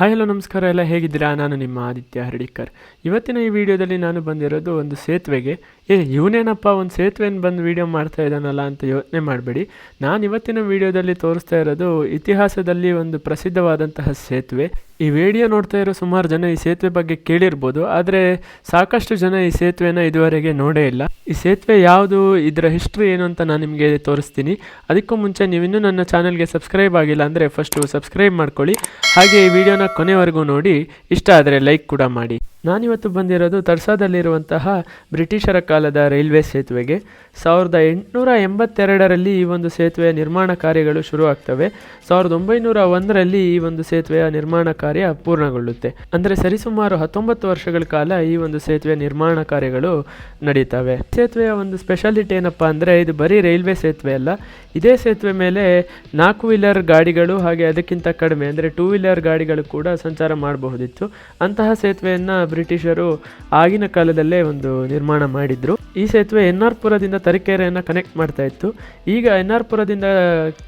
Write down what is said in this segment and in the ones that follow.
Hi hello ನಮಸ್ಕಾರ ಎಲ್ಲ ಹೇಗಿದ್ದೀರಾ? ನಾನು ನಿಮ್ಮ ಆದಿತ್ಯ ಹರ್ಡಿಕರ್. ಇವತ್ತಿನ ಈ ವಿಡಿಯೋದಲ್ಲಿ ನಾನು ಬಂದಿರೋದು ಒಂದು ಸೇತುವೆಗೆ. ಏ, ಇವನೇನಪ್ಪ, ಒಂದು ಸೇತುವೆನ ಬಂದು ವೀಡಿಯೋ ಮಾಡ್ತಾ ಇದ್ದಾನಲ್ಲ ಅಂತ ಯೋಚನೆ ಮಾಡಬೇಡಿ. ನಾನು ಇವತ್ತಿನ ವಿಡಿಯೋದಲ್ಲಿ ತೋರಿಸ್ತಾ ಇರೋದು ಇತಿಹಾಸದಲ್ಲಿ ಒಂದು ಪ್ರಸಿದ್ಧವಾದಂತಹ ಸೇತುವೆ. ಈ ವಿಡಿಯೋ ನೋಡ್ತಾ ಇರೋ ಸುಮಾರು ಜನ ಈ ಸೇತುವೆ ಬಗ್ಗೆ ಕೇಳಿರ್ಬೋದು, ಆದರೆ ಸಾಕಷ್ಟು ಜನ ಈ ಸೇತುವೆನ ಇದುವರೆಗೆ ನೋಡೇ ಇಲ್ಲ. ಈ ಸೇತುವೆ ಯಾವುದು, ಇದರ ಹಿಸ್ಟ್ರಿ ಏನು ಅಂತ ನಾನು ನಿಮಗೆ ತೋರಿಸ್ತೀನಿ. ಅದಕ್ಕೂ ಮುಂಚೆ ನೀವಿನ್ನೂ ನನ್ನ ಚಾನಲ್ಗೆ ಸಬ್ಸ್ಕ್ರೈಬ್ ಆಗಿಲ್ಲ ಅಂದರೆ ಫಸ್ಟು ಸಬ್ಸ್ಕ್ರೈಬ್ ಮಾಡ್ಕೊಳ್ಳಿ. ಹಾಗೆ ಈ ವಿಡಿಯೋನ ಕೊನೆವರೆಗೂ ನೋಡಿ. ಇಷ್ಟ ಆದರೆ ಲೈಕ್ ಕೂಡ ಮಾಡಿ. ನಾನಿವತ್ತು ಬಂದಿರೋದು ತರ್ಸಾದಲ್ಲಿರುವಂತಹ ಬ್ರಿಟಿಷರ ಕಾಲದ ರೈಲ್ವೆ ಸೇತುವೆಗೆ. ಸಾವಿರದ ಎಂಟುನೂರ ಎಂಬತ್ತೆರಡರಲ್ಲಿ ಈ ಒಂದು ಸೇತುವೆಯ ನಿರ್ಮಾಣ ಕಾರ್ಯಗಳು ಶುರುವಾಗ್ತವೆ. ಸಾವಿರದ ಒಂಬೈನೂರ ಒಂದರಲ್ಲಿ ಈ ಒಂದು ಸೇತುವೆಯ ನಿರ್ಮಾಣ ಕಾರ್ಯ ಪೂರ್ಣಗೊಳ್ಳುತ್ತೆ. ಅಂದರೆ ಸರಿಸುಮಾರು ಹತ್ತೊಂಬತ್ತು ವರ್ಷಗಳ ಕಾಲ ಈ ಒಂದು ಸೇತುವೆ ನಿರ್ಮಾಣ ಕಾರ್ಯಗಳು ನಡೀತವೆ. ಸೇತುವೆಯ ಒಂದು ಸ್ಪೆಷಾಲಿಟಿ ಏನಪ್ಪ ಅಂದರೆ ಇದು ಬರೀ ರೈಲ್ವೆ ಸೇತುವೆ ಅಲ್ಲ. ಇದೇ ಸೇತುವೆ ಮೇಲೆ ನಾಲ್ಕು ವೀಲರ್ ಗಾಡಿಗಳು ಹಾಗೆ ಅದಕ್ಕಿಂತ ಕಡಿಮೆ, ಅಂದರೆ ಟೂ ವೀಲರ್ ಗಾಡಿಗಳು ಕೂಡ ಸಂಚಾರ ಮಾಡಬಹುದಿತ್ತು. ಅಂತಹ ಸೇತುವೆಯನ್ನು ಬ್ರಿಟಿಷರು ಆಗಿನ ಕಾಲದಲ್ಲೇ ಒಂದು ನಿರ್ಮಾಣ ಮಾಡಿದ್ರು. ಈ ಸೇತುವೆ ಎನ್ ಆರ್ ಪುರದಿಂದ ತರೀಕೆರೆಯನ್ನು ಕನೆಕ್ಟ್ ಮಾಡ್ತಾ ಇತ್ತು. ಈಗ ಎನ್ ಆರ್ ಪುರದಿಂದ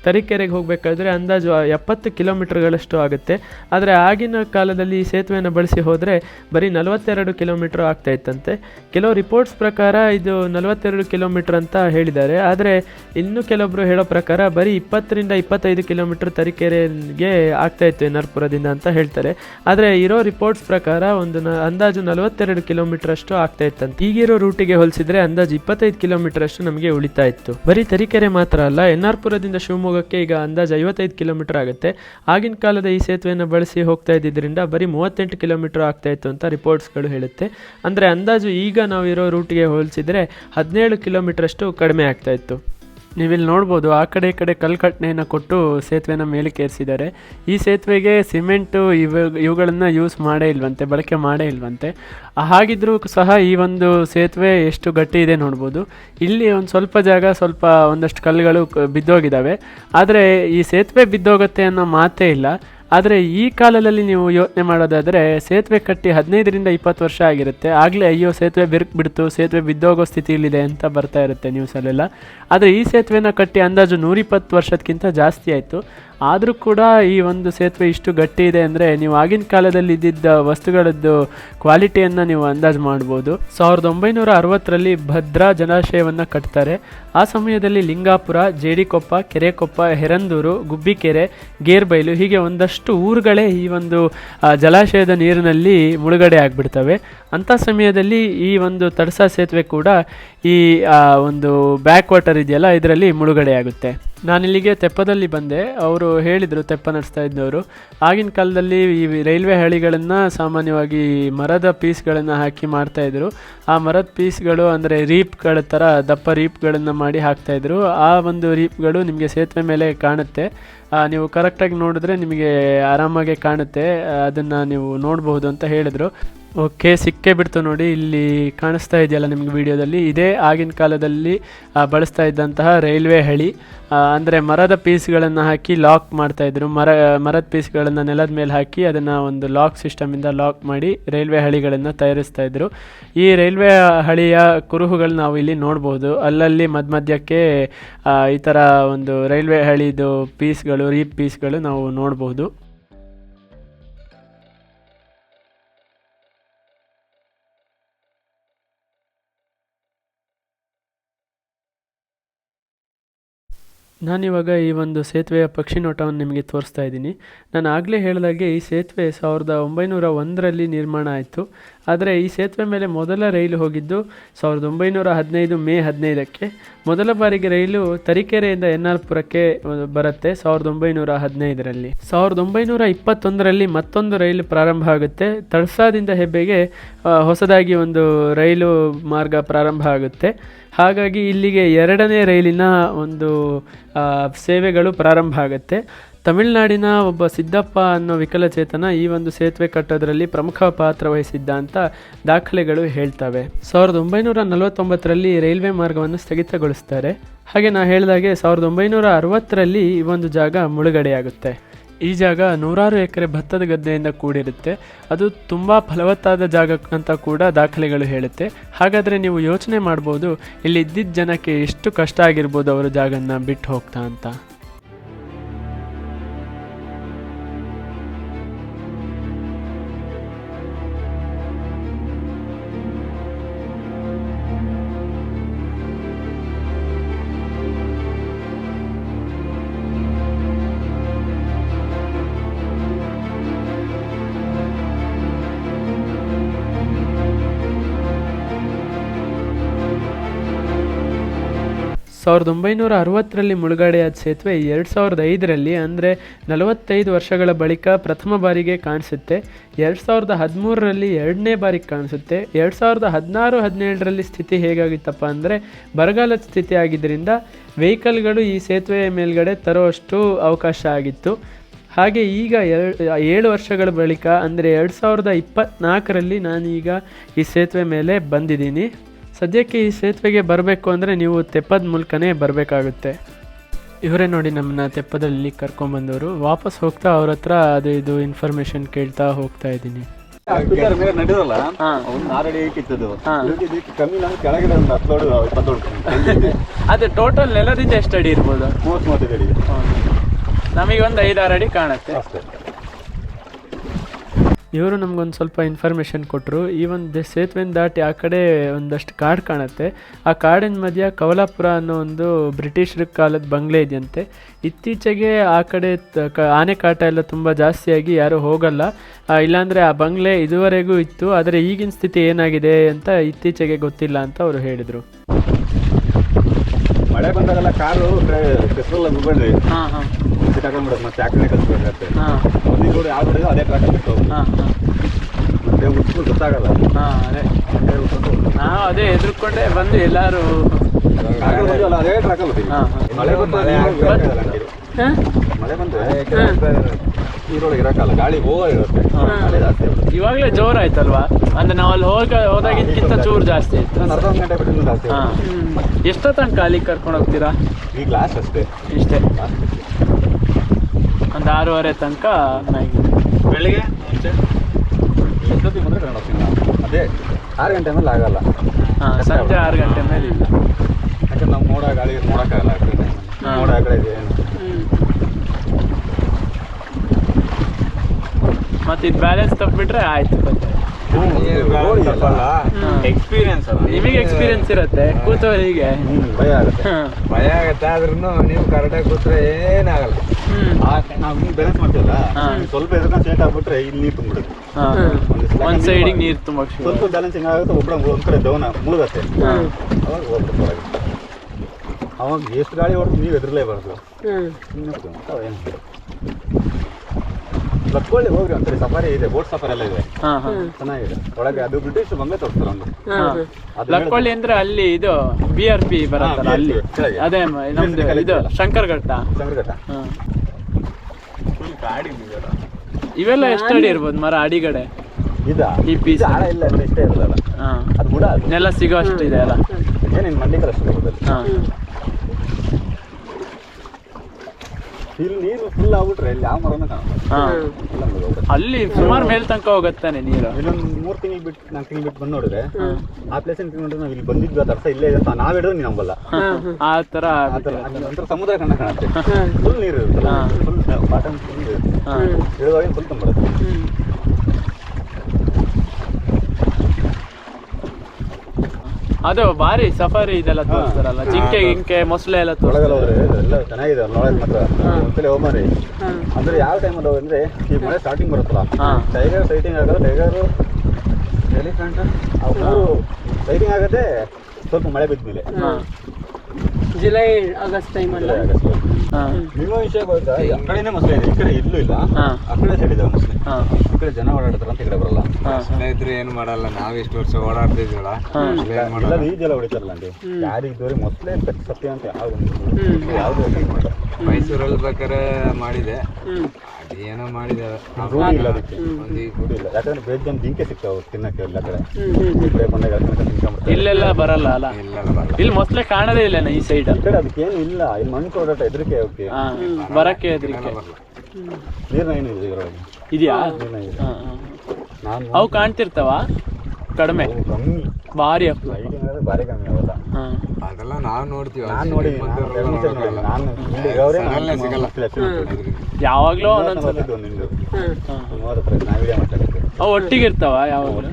ತರೀಕೆರೆಗೆ ಹೋಗಬೇಕಾದ್ರೆ ಅಂದಾಜು ಎಪ್ಪತ್ತು ಕಿಲೋಮೀಟರ್ಗಳಷ್ಟು ಆಗುತ್ತೆ. ಆದರೆ ಆಗಿನ ಕಾಲದಲ್ಲಿ ಈ ಸೇತುವೆಯನ್ನು ಬಳಸಿ ಹೋದರೆ ಬರೀ ನಲವತ್ತೆರಡು ಕಿಲೋಮೀಟರ್ ಆಗ್ತಾ ಇತ್ತಂತೆ. ಕೆಲವು ರಿಪೋರ್ಟ್ಸ್ ಪ್ರಕಾರ ಇದು ನಲವತ್ತೆರಡು ಕಿಲೋಮೀಟರ್ ಅಂತ ಹೇಳಿದ್ದಾರೆ. ಆದರೆ ಇನ್ನು ಕೆಲವೊಬ್ಬರು ಹೇಳೋ ಪ್ರಕಾರ ಬರೀ ಇಪ್ಪತ್ತರಿಂದ ಇಪ್ಪತ್ತೈದು ಕಿಲೋಮೀಟರ್ ತರೀಕೆರೆಗೆ ಆಗ್ತಾ ಇತ್ತು ಎನ್ ಆರ್ ಪುರದಿಂದ ಅಂತ ಹೇಳ್ತಾರೆ. ಆದರೆ ಇರೋ ರಿಪೋರ್ಟ್ಸ್ ಪ್ರಕಾರ ಒಂದು ಅಂದಾಜು ನಲವತ್ತೆರಡು ಕಿಲೋಮೀಟರ್ ಅಷ್ಟು ಆಗ್ತಾ ಇತ್ತಂತೆ. ಈಗಿರೋ ರೂಟಿಗೆ ಹೋಲಿಸಿದ್ರೆ ಅಂದಾಜು ಇಪ್ಪತ್ತೈದು ಕಿಲೋಮೀಟರ್ ಅಷ್ಟು ನಮಗೆ ಉಳಿತಾ ಇತ್ತು. ಬರೀ ತರೀಕೆರೆ ಮಾತ್ರ ಅಲ್ಲ ಎನ್ ಆರ್ ಪುರದಿಂದ ಶಿವಮೊಗ್ಗಕ್ಕೆ ಈಗ ಅಂದಾಜು ಐವತ್ತೈದು ಕಿಲೋಮೀಟರ್ ಆಗುತ್ತೆ. ಆಗಿನ ಕಾಲದ ಈ ಸೇತುವೆಯನ್ನು ಬಳಸಿ ಹೋಗ್ತಾ ಇದ್ದಿದ್ದರಿಂದ ಬರೀ ಮೂವತ್ತೆಂಟು ಕಿಲೋಮೀಟರ್ ಆಗ್ತಾ ಇತ್ತು ಅಂತ ರಿಪೋರ್ಟ್ಸ್ಗಳು ಹೇಳುತ್ತೆ. ಅಂದರೆ ಅಂದಾಜು ಈಗ ನಾವು ಇರೋ ರೂಟಿಗೆ ಹೋಲಿಸಿದರೆ ಹದಿನೇಳು ಕಿಲೋಮೀಟರ್ ಅಷ್ಟು ಕಡಿಮೆ ಆಗ್ತಾ ಇತ್ತು. ನೀವಿಲ್ಲಿ ನೋಡ್ಬೋದು ಆ ಕಡೆ ಈ ಕಡೆ ಕಲ್ಕಟ್ಟಣೆಯನ್ನು ಕೊಟ್ಟು ಸೇತುವೆನ ಮೇಲಕ್ಕೇರಿಸಿದ್ದಾರೆ ಈ ಸೇತುವೆಗೆ ಸಿಮೆಂಟು ಇವ, ಇವುಗಳನ್ನು ಯೂಸ್ ಮಾಡೇ ಇಲ್ವಂತೆ, ಬಳಕೆ ಮಾಡೇ ಇಲ್ವಂತೆ. ಹಾಗಿದ್ರೂ ಸಹ ಈ ಒಂದು ಸೇತುವೆ ಎಷ್ಟು ಗಟ್ಟಿ ಇದೆ ನೋಡ್ಬೋದು. ಇಲ್ಲಿ ಒಂದು ಸ್ವಲ್ಪ ಜಾಗ ಸ್ವಲ್ಪ ಒಂದಷ್ಟು ಕಲ್ಲುಗಳು ಬಿದ್ದೋಗಿದ್ದಾವೆ. ಆದರೆ ಈ ಸೇತುವೆ ಬಿದ್ದೋಗುತ್ತೆ ಅನ್ನೋ ಮಾತೇ ಇಲ್ಲ. ಆದರೆ ಈ ಕಾಲದಲ್ಲಿ ನೀವು ಯೋಚನೆ ಮಾಡೋದಾದರೆ ಸೇತುವೆ ಕಟ್ಟಿ ಹದಿನೈದರಿಂದ ಇಪ್ಪತ್ತು ವರ್ಷ ಆಗಿರುತ್ತೆ. ಆಗಲೇ ಅಯ್ಯೋ, ಸೇತುವೆ ಬಿರುಕು ಬಿಡ್ತು, ಸೇತುವೆ ಬಿದ್ದೋಗೋ ಸ್ಥಿತಿಯಲ್ಲಿದೆ ಅಂತ ಬರ್ತಾ ಇರುತ್ತೆ ನ್ಯೂಸಲ್ಲೆಲ್ಲ ಆದರೆ ಈ ಸೇತುವೆನ ಕಟ್ಟಿ ಅಂದಾಜು ನೂರಿಪ್ಪತ್ತು ವರ್ಷಕ್ಕಿಂತ ಜಾಸ್ತಿ ಆಯಿತು. ಆದರೂ ಕೂಡ ಈ ಒಂದು ಸೇತುವೆ ಇಷ್ಟು ಗಟ್ಟಿ ಇದೆ ಅಂದರೆ ನೀವು ಆಗಿನ ಕಾಲದಲ್ಲಿ ಇದ್ದಿದ್ದ ವಸ್ತುಗಳದ್ದು ಕ್ವಾಲಿಟಿಯನ್ನು ನೀವು ಅಂದಾಜು ಮಾಡ್ಬೋದು. ಸಾವಿರದ ಒಂಬೈನೂರ ಅರವತ್ತರಲ್ಲಿ ಭದ್ರಾ ಜಲಾಶಯವನ್ನು ಕಟ್ತಾರೆ. ಆ ಸಮಯದಲ್ಲಿ ಲಿಂಗಾಪುರ, ಜೇಡಿಕೊಪ್ಪ, ಕೆರೆಕೊಪ್ಪ, ಹೆರಂದೂರು, ಗುಬ್ಬಿಕೆರೆ, ಗೇರ್ಬೈಲು ಹೀಗೆ ಒಂದಷ್ಟು ಊರುಗಳೇ ಈ ಒಂದು ಜಲಾಶಯದ ನೀರಿನಲ್ಲಿ ಮುಳುಗಡೆ ಆಗಿಬಿಡ್ತವೆ. ಅಂಥ ಸಮಯದಲ್ಲಿ ಈ ಒಂದು ತಡಸ ಸೇತುವೆ ಕೂಡ ಈ ಒಂದು ಬ್ಯಾಕ್ ವಾಟರ್ ಇದೆಯಲ್ಲ, ಇದರಲ್ಲಿ ಮುಳುಗಡೆ ಆಗುತ್ತೆ. ನಾನಿಲ್ಲಿಗೆ ತೆಪ್ಪದಲ್ಲಿ ಬಂದೆ. ಅವರು ಹೇಳಿದರು ತೆಪ್ಪ ನಡೆಸ್ತಾ ಇದ್ದವರು. ಆಗಿನ ಕಾಲದಲ್ಲಿ ಈ ರೈಲ್ವೆ ಹಳಿಗಳನ್ನು ಸಾಮಾನ್ಯವಾಗಿ ಮರದ ಪೀಸ್ಗಳನ್ನು ಹಾಕಿ ಮಾಡ್ತಾಯಿದ್ರು ಆ ಮರದ ಪೀಸ್ಗಳು ಅಂದರೆ ರೀಪ್ಗಳ ಥರ ದಪ್ಪ ರೀಪ್ಗಳನ್ನು ಮಾಡಿ ಹಾಕ್ತಾಯಿದ್ರು ಆ ಒಂದು ರೀಪ್ಗಳು ನಿಮಗೆ ಸೇತುವೆ ಮೇಲೆ ಕಾಣುತ್ತೆ. ನೀವು ಕರೆಕ್ಟಾಗಿ ನೋಡಿದ್ರೆ ನಿಮಗೆ ಆರಾಮಾಗೆ ಕಾಣುತ್ತೆ. ಅದನ್ನು ನೀವು ನೋಡಬಹುದು ಅಂತ ಹೇಳಿದರು. ಓಕೆ, ಸಿಕ್ಕೇ ಬಿಡ್ತು ನೋಡಿ, ಇಲ್ಲಿ ಕಾಣಿಸ್ತಾ ಇದೆಯಲ್ಲ ನಿಮಗೆ ವಿಡಿಯೋದಲ್ಲಿ. ಇದೇ ಆಗಿನ ಕಾಲದಲ್ಲಿ ಬಳಸ್ತಾ ಇದ್ದಂತಹ ರೈಲ್ವೆ ಹಳಿ. ಅಂದರೆ ಮರದ ಪೀಸ್ಗಳನ್ನು ಹಾಕಿ ಲಾಕ್ ಮಾಡ್ತಾಯಿದ್ರು ಮರ, ಮರದ ಪೀಸ್ಗಳನ್ನು ನೆಲದ ಮೇಲೆ ಹಾಕಿ ಅದನ್ನು ಒಂದು ಲಾಕ್ ಸಿಸ್ಟಮಿಂದ ಲಾಕ್ ಮಾಡಿ ರೈಲ್ವೆ ಹಳಿಗಳನ್ನು ತಯಾರಿಸ್ತಾ ಇದ್ರು. ಈ ರೈಲ್ವೆ ಹಳಿಯ ಕುರುಹುಗಳು ನಾವು ಇಲ್ಲಿ ನೋಡ್ಬೋದು. ಅಲ್ಲಲ್ಲಿ ಮಧ್ಯ ಮಧ್ಯಕ್ಕೆ ಈ ಥರ ಒಂದು ರೈಲ್ವೆ ಹಳಿದು ಪೀಸ್ಗಳು, ರೀಪ್ ಪೀಸ್ಗಳು ನಾವು ನೋಡ್ಬೋದು. ನಾನಿವಾಗ ಈ ಒಂದು ಸೇತುವೆಯ ಪಕ್ಷಿ ನೋಟವನ್ನು ನಿಮಗೆ ತೋರಿಸ್ತಾ ಇದ್ದೀನಿ. ನಾನು ಆಗಲೇ ಹೇಳಿದಾಗೆ ಈ ಸೇತುವೆ ಸಾವಿರದ ಒಂಬೈನೂರ ಒಂದರಲ್ಲಿ ನಿರ್ಮಾಣ ಆಯಿತು. ಆದರೆ ಈ ಸೇತುವೆ ಮೇಲೆ ಮೊದಲ ರೈಲು ಹೋಗಿದ್ದು ಸಾವಿರದ ಒಂಬೈನೂರ ಹದಿನೈದು ಮೇ ಹದಿನೈದಕ್ಕೆ. ಮೊದಲ ಬಾರಿಗೆ ರೈಲು ತರೀಕೆರೆಯಿಂದ ಎನ್ ಆರ್ ಪುರಕ್ಕೆ ಬರುತ್ತೆ ಸಾವಿರದ ಒಂಬೈನೂರ ಹದಿನೈದರಲ್ಲಿ. ಸಾವಿರದ ಒಂಬೈನೂರ ಇಪ್ಪತ್ತೊಂದರಲ್ಲಿ ಮತ್ತೊಂದು ರೈಲು ಪ್ರಾರಂಭ ಆಗುತ್ತೆ. ತಳ್ಸಾದಿಂದ ಹೆಬ್ಬೆಗೆ ಹೊಸದಾಗಿ ಒಂದು ರೈಲು ಮಾರ್ಗ ಪ್ರಾರಂಭ ಆಗುತ್ತೆ. ಹಾಗಾಗಿ ಇಲ್ಲಿಗೆ ಎರಡನೇ ರೈಲಿನ ಒಂದು ಸೇವೆಗಳು ಪ್ರಾರಂಭ ಆಗುತ್ತೆ. ತಮಿಳುನಾಡಿನ ಒಬ್ಬ ಸಿದ್ದಪ್ಪ ಅನ್ನೋ ವಿಕಲಚೇತನ ಈ ಒಂದು ಸೇತುವೆ ಕಟ್ಟೋದ್ರಲ್ಲಿ ಪ್ರಮುಖ ಪಾತ್ರ ವಹಿಸಿದ್ದ ಅಂತ ದಾಖಲೆಗಳು ಹೇಳ್ತವೆ. ಸಾವಿರದ ಒಂಬೈನೂರ ನಲವತ್ತೊಂಬತ್ತರಲ್ಲಿ ರೈಲ್ವೆ ಮಾರ್ಗವನ್ನು ಸ್ಥಗಿತಗೊಳಿಸ್ತಾರೆ. ಹಾಗೆ ನಾ ಹೇಳಿದಾಗೆ ಸಾವಿರದ ಒಂಬೈನೂರ ಅರವತ್ತರಲ್ಲಿ ಈ ಒಂದು ಜಾಗ ಮುಳುಗಡೆಯಾಗುತ್ತೆ. ಈ ಜಾಗ ನೂರಾರು ಎಕರೆ ಭತ್ತದ ಗದ್ದೆಯಿಂದ ಕೂಡಿರುತ್ತೆ. ಅದು ತುಂಬ ಫಲವತ್ತಾದ ಜಾಗ ಅಂತ ಕೂಡ ದಾಖಲೆಗಳು ಹೇಳುತ್ತೆ. ಹಾಗಾದರೆ ನೀವು ಯೋಚನೆ ಮಾಡ್ಬೋದು, ಇಲ್ಲಿ ಇದ್ದಿದ್ದ ಜನಕ್ಕೆ ಎಷ್ಟು ಕಷ್ಟ ಆಗಿರ್ಬೋದು ಅವರ ಜಾಗನ ಬಿಟ್ಟು ಹೋಗ್ತಾ ಅಂತ. ಸಾವಿರದ ಒಂಬೈನೂರ ಅರವತ್ತರಲ್ಲಿ ಮುಳುಗಡೆಯಾದ ಸೇತುವೆ ಎರಡು ಸಾವಿರದ ಐದರಲ್ಲಿ, ಅಂದರೆ ನಲವತ್ತೈದು ವರ್ಷಗಳ ಬಳಿಕ ಪ್ರಥಮ ಬಾರಿಗೆ ಕಾಣಿಸುತ್ತೆ. ಎರಡು ಸಾವಿರದ ಹದಿಮೂರರಲ್ಲಿ ಎರಡನೇ ಬಾರಿಗೆ ಕಾಣಿಸುತ್ತೆ. ಎರಡು ಸಾವಿರದ ಹದಿನಾರು, ಹದಿನೇಳರಲ್ಲಿ ಸ್ಥಿತಿ ಹೇಗಾಗಿತ್ತಪ್ಪ ಅಂದರೆ, ಬರಗಾಲದ ಸ್ಥಿತಿ ಆಗಿದ್ದರಿಂದ ವೆಹಿಕಲ್ಗಳು ಈ ಸೇತುವೆಯ ಮೇಲ್ಗಡೆ ತರುವಷ್ಟು ಅವಕಾಶ ಆಗಿತ್ತು. ಹಾಗೆ ಈಗ ಏಳು ವರ್ಷಗಳ ಬಳಿಕ, ಅಂದರೆ ಎರಡು ಸಾವಿರದ ಇಪ್ಪತ್ತ್ನಾಲ್ಕರಲ್ಲಿ ನಾನೀಗ ಈ ಸೇತುವೆ ಮೇಲೆ ಬಂದಿದ್ದೀನಿ. ಸದ್ಯಕ್ಕೆ ಈ ಸೇತುವೆಗೆ ಬರಬೇಕು ಅಂದರೆ ನೀವು ತೆಪ್ಪದ ಮೂಲಕನೇ ಬರಬೇಕಾಗುತ್ತೆ. ಇವರೇ ನೋಡಿ ನಮ್ಮನ್ನ ತೆಪ್ಪದಲ್ಲಿ ಕರ್ಕೊಂಬಂದವರು ವಾಪಸ್ ಹೋಗ್ತಾ ಅವ್ರ ಹತ್ರ ಅದು ಇದು ಇನ್ಫಾರ್ಮೇಶನ್ ಕೇಳ್ತಾ ಹೋಗ್ತಾ ಇದ್ದೀನಿ. ಕಮ್ಮಿ ನಾನು ಕೆಳಗಡೆ ಒಂದು ಹತ್ತೋಡು ಇಪ್ಪತ್ತೋಡು ಅದೇ ಟೋಟಲ್ ನೆಲದಿಂದ ಎಷ್ಟು ಅಡಿ ಇರ್ಬೋದು? ಮೂವತ್ತು ಮೂವತ್ತೈದು ಅಡಿ ನಮಗೆ ಒಂದು ಐದಾರು ಅಡಿ ಕಾಣುತ್ತೆ. ಅಷ್ಟೇ. ಇವರು ನಮಗೊಂದು ಸ್ವಲ್ಪ ಇನ್ಫಾರ್ಮೇಷನ್ ಕೊಟ್ಟರು ಈ ಒಂದು ಸೇತುವೆನ ದಾಟಿ ಆ ಕಡೆ ಒಂದಷ್ಟು ಕಾಡು ಕಾಣುತ್ತೆ. ಆ ಕಾಡಿನ ಮಧ್ಯ ಕವಲಾಪುರ ಅನ್ನೋ ಒಂದು ಬ್ರಿಟಿಷರ ಕಾಲದ ಬಂಗ್ಲೆ ಇದೆಯಂತೆ. ಇತ್ತೀಚೆಗೆ ಆ ಕಡೆ ಆನೆ ಕಾಟ ಎಲ್ಲ ತುಂಬ ಜಾಸ್ತಿಯಾಗಿ ಯಾರೂ ಹೋಗಲ್ಲ. ಇಲ್ಲಾಂದರೆ ಆ ಬಂಗ್ಲೆ ಇದುವರೆಗೂ ಇತ್ತು. ಆದರೆ ಈಗಿನ ಸ್ಥಿತಿ ಏನಾಗಿದೆ ಅಂತ ಇತ್ತೀಚೆಗೆ ಗೊತ್ತಿಲ್ಲ ಅಂತ ಅವರು ಹೇಳಿದರು. ಮಳೆ ಬಂದಾಗೆಲ್ಲ ಕಾರು ಸಿಕ್ಕಾಕೊಂಡ್ಬಿಡೋದು ಮತ್ತೆ ಯಾಕನೆ ಕಲ್ಸ್ಬೇಕಾಗತ್ತೆ ಹಾಂ. ಒಂದು ರೋಡ್ ಯಾವ ಅದೇ ಟ್ರಾಕ್ ಬಿಟ್ಟು ಹೋಗೋದು. ಹಾಂ ಹಾಂ. ಮತ್ತೆ ಉತ್ಕೊಂಡು ಗೊತ್ತಾಗಲ್ಲ. ಹಾಂ ಅದೇ. ನಾವು ಅದೇ ಎದುರ್ಕೊಂಡೆ ಬಂದು ಎಲ್ಲರೂ ಅದೇ ಅಲ್ಲಿ ಹಾ. ಮಳೆ ಬಂದ್ರೆ ಮಳೆ ಬಂದ್ರೆ ನೀರೊಳಗೆ ಇರಕ್ಕಲ್ಲ ಗಾಳಿ ಓವರ್ ಇರುತ್ತೆ. ಮಳೆ ಜಾಸ್ತಿ ಇವಾಗಲೇ ಜೋರಾಯ್ತಲ್ವಾ? ಅಂದ್ರೆ ನಾವು ಅಲ್ಲಿ ಹೋಗ ಹೋದಾಗಿದ್ಕಿಂತ ಚೂರು ಜಾಸ್ತಿ ಆಯ್ತು ಅರ್ಧ ಒಂದು ಗಂಟೆ ಬಿಟ್ಟು ಜಾಸ್ತಿ ಹಾಂ. ಕರ್ಕೊಂಡು ಹೋಗ್ತೀರಾ? ಈ ಗ್ಲಾಸ್ ಅಷ್ಟೇ. ಇಷ್ಟೇ. ಒಂದು ಆರೂವರೆ ತನಕ ಮ್ಯಾಗಿ ಬೆಳಿಗ್ಗೆ? ಎಷ್ಟೊತ್ತಿಗೆ ಬಂದ್ರೆ ಅದೇ ಆರು ಗಂಟೆ ಮೇಲೆ ಆಗಲ್ಲ. ಹಾಂ ಸಂಜೆ ಆರು ಗಂಟೆ ಮೇಲೆ ಇಲ್ಲ. ಯಾಕಂದ್ರೆ ನಾವು ಮೋಡ ಗಾಳಿ ನೋಡೋಕ್ಕಾಗಲ್ಲ. ಮೋಡ ಆ ಕಡೆ ಇದೆ. ಮತ್ತೆ ಇದು ಬ್ಯಾಲೆನ್ಸ್ ತಪ್ಪಿಬಿಟ್ರೆ ಆಯ್ತು. ಮತ್ತೆ ಎಕ್ಸ್ಪೀರಿಯನ್ಸ್ ನಿಮಗೆ ಎಕ್ಸ್ಪೀರಿಯನ್ಸ್ ಇರುತ್ತೆ. ಕೂತವರಿಗೆ ಭಯ ಆಗುತ್ತೆ. ಭಯ ಆಗತ್ತೆ ಆದ್ರೂ ನೀವು ಕರೆಕ್ಟಾಗಿ ಕೂತ್ರೆ ಏನಾಗಲ್ಲ. ಆ ನಾವು ಬ್ಯಾಲೆನ್ಸ್ ಮಾಡ್ತೀವಲ್ಲ? ಸ್ವಲ್ಪ ಎದುರು ಸೇಟ್ ಆಗ್ಬಿಟ್ರೆ ಇಲ್ಲಿ ನೀರು ತುಂಬಿಡುತ್ತೆ ಒಂದ್ ಸೈಡಿಗೆ ನೀರು ತುಂಬ ಸ್ವಲ್ಪ ಬ್ಯಾಲೆನ್ಸಿಂಗ್ ಆಗುತ್ತೆ ಒಬ್ಬರ ಒಂದ್ ಕಡೆ ಡೌನ್ ಮುಳುಗತ್ತೆ. ಅವಾಗ ಹೋಗ್ಬಿಟ್ಟು ಹೊರಗೆ. ಅವಾಗ ಎಷ್ಟು ಗಾಳಿ ಹೊಡೆದು ನೀವು ಎದುರಲೇಬಾರ್ದು ಏನು ಲಕ್ಕೊಳ್ಳಿ ಹೋಗ್ರಿ ಒಂದ್ಸರಿ ಸಫಾರಿ ಇದೆ ಬೋಟ್ ಸಫಾರಿ ಎಲ್ಲ ಇದೆ. ಹಾ ಹಾ. ಚೆನ್ನಾಗಿದೆ. ಒಳಗೆ ಅದು ಬ್ರಿಟಿಷ್ ಬಂಬೆ ತೋರಿಸ್ತಾರೆ ಒಂದು ಅದು ಲಕ್ಕೊಳ್ಳಿ ಅಂದ್ರೆ ಅಲ್ಲಿ ಇದು ಬಿ ಆರ್ ಪಿ ಬರುತ್ತಲ್ಲ ಅಲ್ಲಿ. ಕೆಳಗೆ. ಅದೇ ಮ- ನಮ್ದು ಇದು. ಶಂಕರಘಟ್ಟ. ಚಂದ್ರಘಟ್ಟ ಹಾಂ. ಇವೆಲ್ಲ ಎಷ್ಟು ಅಡಿ ಇರ್ಬೋದು ಮರ ಅಡಿಗಡೆ? ಇದಾ? ಈ piece ಇದು ಆಳ ಇಲ್ಲ ಅಂದ್ರೆ ಇಷ್ಟೇ ಇರೋದಲ್ಲ. ಹಾಂ. ಅದು ಕೂಡ ಅದು. ನೆಲ ಸಿಗೋ ಅಷ್ಟು ಇದೆ ಅಲ್ಲ. ಏನೇನು ಹಾಂ. ಇಲ್ಲಿ ನೀರು ಫುಲ್ ಆಗ್ಬಿಟ್ರೆ ಇಲ್ಲಿ ಯಾವ ಮರನೂ ಕಾಣಲ್ಲ. ಅಲ್ಲಿ ಸುಮಾರು ಮೇಲ್ ತನಕ ಹೋಗತ್ತಾನೆ ನೀರು. ಇನ್ನೊಂದು ಮೂರು ತಿಂಗಳು ಬಿಟ್ಟು ನಾಲ್ಕು ತಿಂಗಳು ಬಿಟ್ಟು ಬಂದು ನೋಡಿದ್ರೆ ಆ ಪ್ಲೇಸ್ ನೋಡಿದ್ರೆ ನಾವು ಇಲ್ಲಿ ಬಂದಿದ್ವಿ ಅದ ಅರ್ಥ ಇಲ್ಲೇ ಇದೆ ನಾವ್ ಹಿಡಿದ್ರೆ ನೀವು ನಂಬಲ್ಲ. ಆ ತರ ಒಂಥರ ಸಮುದ್ರ ಕಣ್ಣ ಕಾಣುತ್ತೆ. ಫುಲ್ ನೀರು ಇರುತ್ತಲ್ಲ ಫುಲ್ ಬಾಟಮ್ ಫುಲ್ ಇರುತ್ತೆ. ಫುಲ್ ತುಂಬಿಡುತ್ತೆ ಅದು ಭಾರಿ ಸಫಾರಿ ಇದೆಲ್ಲ ತೋರಿಸ್ತಾರಲ್ಲ ಜಿಂಕೆ ಗಿಂಕೆ ಮೊಸಳೆ ಎಲ್ಲ ಒಳಗೆಲ್ಲ ಹೋದ್ರೆ ಎಲ್ಲ ಚೆನ್ನಾಗಿದೆ ಅಲ್ಲಿ ಮಾತ್ರ. ಒಂದ್ಸಲ ಹೋಗ್ಬಾರಿ ಅಂದ್ರೆ ಯಾವ ಟೈಮಲ್ಲಿ ಹೋಗಿ ಅಂದ್ರೆ ಈ ಮಳೆ ಸ್ಟಾರ್ಟಿಂಗ್ ಬರುತ್ತಲ್ಲ. ಟೈಗರ್ ಸೈಟಿಂಗ್ ಆಗೋದು ಟೈಗರು ಎಲಿಫೆಂಟ್ ಅವರು ಸೈಟಿಂಗ್ ಆಗೋದೇ ಸ್ವಲ್ಪ ಮಳೆ ಬಿದ್ದ ಮೇಲೆ. ಜುಲೈ ಆಗಸ್ಟ್ ಟೈಮ್ ಅಲ್ಲ? ನಿಮ್ಮ ವಿಷಯ ಗೊತ್ತಾ ಈ ಕಡೆನೇ ಮೊಸಳೆ ಇದೆ ಈ ಕಡೆ ಇಲ್ಲೂ ಇಲ್ಲ. ಆ ಕಡೆ ಸೈಡ್ ಇದೆ ಮೊಸಳೆ ಆ ಈ ಕಡೆ ಜನ ಓಡಾಡ್ತಾರೆ ಅಂತ ಈ ಕಡೆ ಬರಲ್ಲ. ಇದ್ರೆ ಏನು ಮಾಡಲ್ಲ ನಾವ್ ಇಷ್ಟು ವರ್ಷ ಓಡಾಡ್ತಿದ್ವಲ್ಲ ಈಜೆಲ್ಲ ಹೊಡಿತಾರಲ್ಲ ಯಾರಿಗೆ ಇದ್ದವ್ರಿಗೆ ಮೊಸಳೆ ಪೆಟ್ ಸತ್ಯ ಅಂತ ಯಾವ ಯಾವುದು ಮೈಸೂರಲ್ಲಿ ಬೇಕಾರೆ ಮಾಡಿದೆ. ಅದೇನೋ ಮಾಡಿದಾರೆ ರೂಢಿ ಇಲ್ಲ ಅದಕ್ಕೆ. ಒಂದು ಈ ರೂಢಿ ಇಲ್ಲ. ಯಾಕಂದ್ರೆ ಬೇಜ್ ಜನ ಜಿಂಕೆ ಸಿಗ್ತಾವೆ ತಿನ್ನಕ್ಕೆ ಎಲ್ಲ ಕಡೆ. ಈ ಕಡೆ ಬಂದಾಗ ತಿನ್ಕೊಂಡ್ಬಿಡ್ತಾರೆ ಇಲ್ಲೆಲ್ಲ ಬರಲ್ಲ ಅಲ್ಲ. ಇಲ್ಲೆಲ್ಲ ಬರಲ್ಲ. ಇಲ್ಲಿ ಮೊಸಳೆ ಕಾಣದೇ ಇಲ್ಲ ಈ ಸೈಡ್ ಈ ಕಡೆ ಅದಕ್ಕೇನು ಇಲ್ಲ. ಇಲ್ಲಿ ಮಣ್ಣು ಓಡಾಟ ಎದ್ರಿಕೆ ಓಕೆ ಹಾಂ ಬರಕ್ಕೆ ಹೆದರಿಕೆ. ನೀರ್ನ ಏನು ಇದೆ ಇದರೊಳಗೆ ಇದೆಯಾ? ನೀರ್ನ ಇದೆ ನಾನು ಅವು ಕಾಣ್ತಿರ್ತಾವ? ಕಡಿಮೆ. ಭಾರಿ ಅಂದ್ರೆ ಭಾರಿ ಕಮ್ಮಿ ಅವೆಲ್ಲ ಅದೆಲ್ಲ ನಾವ್ ನೋಡ್ತೀವಿ. ನಾನು ನೋಡಿ ನಾನು ಸಿಗಲ್ಲ. ಯಾವಾಗ್ಲೋ ಅವು ಒಟ್ಟಿಗೆ ಇರ್ತಾವ ಯಾವಾಗಲೂ?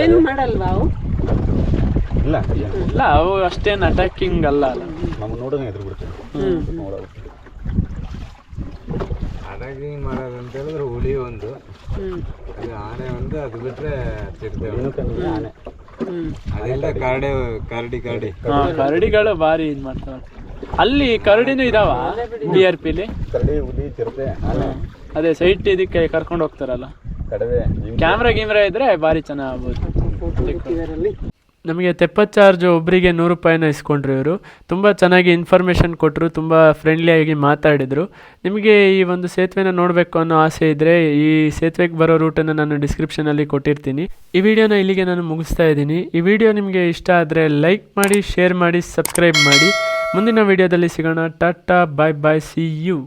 ಏನು ಮಾಡಲ್ವಾ ಅವು? ಇಲ್ಲ ಇಲ್ಲ. ಅವು ಅಷ್ಟೇನು ಅಟ್ಯಾಕಿಂಗ್ ಅಲ್ಲ ಅಲ್ಲ. ನಮ್ಮ ನೋಡೋದೇ ಎದುರು ಬಿಡ್ತೇವೆ ಅಟ್ಯಾಕಿಂಗ್ ಮಾಡೋದಂತ ಮಾಡೋದು ಅಂತ ಹೇಳಿದ್ರೆ ಹುಲಿ ಒಂದು. ಅದು ಆನೆ ಒಂದು ಅದು ಬಿಟ್ರೆ ಚಿರತೆ ಆನೆ. ಅದೆಲ್ಲ ಕರಡಿ. ಕರಡಿ ಕರಡಿ ಕರಡಿಗಳು ಭಾರಿ ಇದು ಮಾಡ್ತಾರೆ ಅಲ್ಲಿ ಕರಡಿನೂ ಇದಾವ? ಬಿ ಆರ್ ಪಿಲಿ ಕರಡಿ ಹುಲಿ ಚಿರತೆ ಆನೆ. ಅದೇ ಸೈಟ್ ಇದಕ್ಕೆ ಕರ್ಕೊಂಡು ಹೋಗ್ತಾರಲ್ಲ? ಕಡವೆ. ಕ್ಯಾಮ್ರಾ ಗಿಮ್ರಾ ಇದ್ರೆ ಭಾರಿ ಚೆನ್ನಾಗಿ ಆಗ್ಬೋದು. ಫೋಟೋ ಇದರಲ್ಲಿ ನಮಗೆ ತೆಪ್ಪತ್ ಚಾರ್ಜ್ ಒಬ್ಬರಿಗೆ ನೂರು ರೂಪಾಯಿನ ಇಸ್ಕೊಂಡ್ರು ಇವರು. ತುಂಬ ಚೆನ್ನಾಗಿ ಇನ್ಫಾರ್ಮೇಷನ್ ಕೊಟ್ಟರು ತುಂಬ ಫ್ರೆಂಡ್ಲಿಯಾಗಿ ಮಾತಾಡಿದರು. ನಿಮಗೆ ಈ ಒಂದು ಸೇತುವೆನ ನೋಡಬೇಕು ಅನ್ನೋ ಆಸೆ ಇದ್ದರೆ ಈ ಸೇತುವೆಗೆ ಬರೋ ರೂಟನ್ನು ನಾನು ಡಿಸ್ಕ್ರಿಪ್ಷನಲ್ಲಿ ಕೊಟ್ಟಿರ್ತೀನಿ. ಈ ವಿಡಿಯೋನ ಇಲ್ಲಿಗೆ ನಾನು ಮುಗಿಸ್ತಾ ಇದ್ದೀನಿ. ಈ ವಿಡಿಯೋ ನಿಮಗೆ ಇಷ್ಟ ಆದರೆ ಲೈಕ್ ಮಾಡಿ ಶೇರ್ ಮಾಡಿ ಸಬ್ಸ್ಕ್ರೈಬ್ ಮಾಡಿ. ಮುಂದಿನ ವಿಡಿಯೋದಲ್ಲಿ ಸಿಗೋಣ. Tata bye bye see you